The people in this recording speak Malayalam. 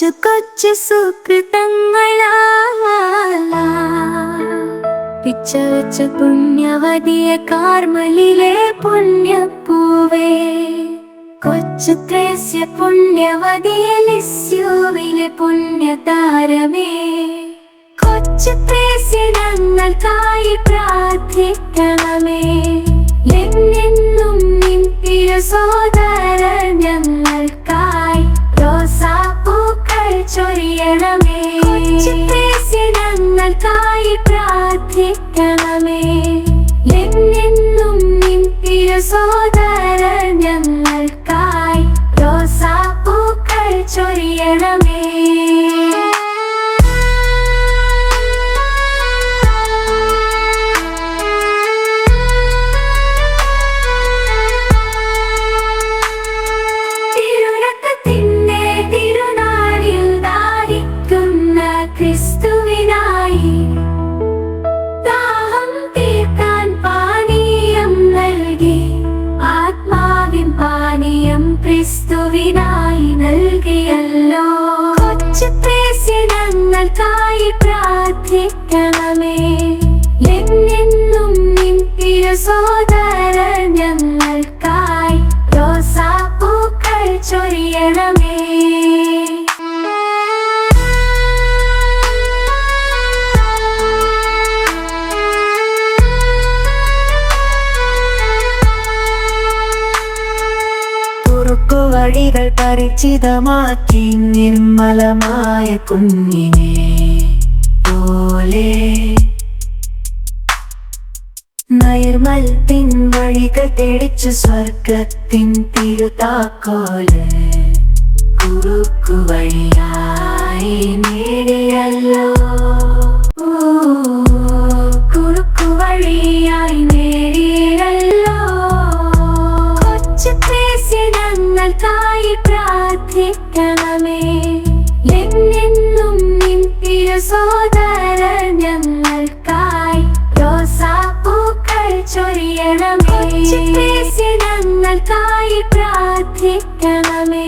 കൊച്ചു കൊച്ചു പിച്ച പിച്ചവച്ച പുണ്യവതിയ കാർമലിലെ പുണ്യപ്പൂവേ. കൊച്ചു ത്രേസ്യ പുണ്യവതിയ ലിസ്യൂവിലെ പുണ്യതാരമേ. കൊച്ചു ത്രേസ്യ ഞങ്ങൾക്കായി പ്രാർത്ഥിക്കണമേ പ്രാർത്ഥിക്കണമേ എന്നെന്നും നിൻ പ്രിയ സോദര ഞങ്ങൾക്കായി റോസാപ്പൂക്കൾ ചൊരിയണമേ. തിരുരക്തത്തിന്റെ ക്രിസ്തുവിനായി നൽകിയല്ലോ. കൊച്ചു പേശി ഞങ്ങൾക്കായി പ്രാർത്ഥിക്കണമേ. എന്നെന്നും നിൻ സോദര ഞങ്ങൾക്കായി റോസാപ്പൂക്കൾ ചൊരിയണമേ. കുറുക്കുവഴികൾ പരിചിതമാക്കി നിർമ്മലമായ കുഞ്ഞിനെ പോലെ നൈർമൽത്തിൻ വഴികൾ തെളിച്ചു സ്വർഗത്തിൻ തിരുതാക്കോല് കുറുക്കുവഴിയായി ഞങ്ങൾക്കായി പ്രാർത്ഥിക്കണമേ. എന്നെന്നും നിൻ തിരുസോദര ഞങ്ങൾക്കായി റോസാപ്പൂക്കൾ ചൊരിയണമേ. ഞങ്ങൾക്കായി പ്രാർത്ഥിക്കണമേ.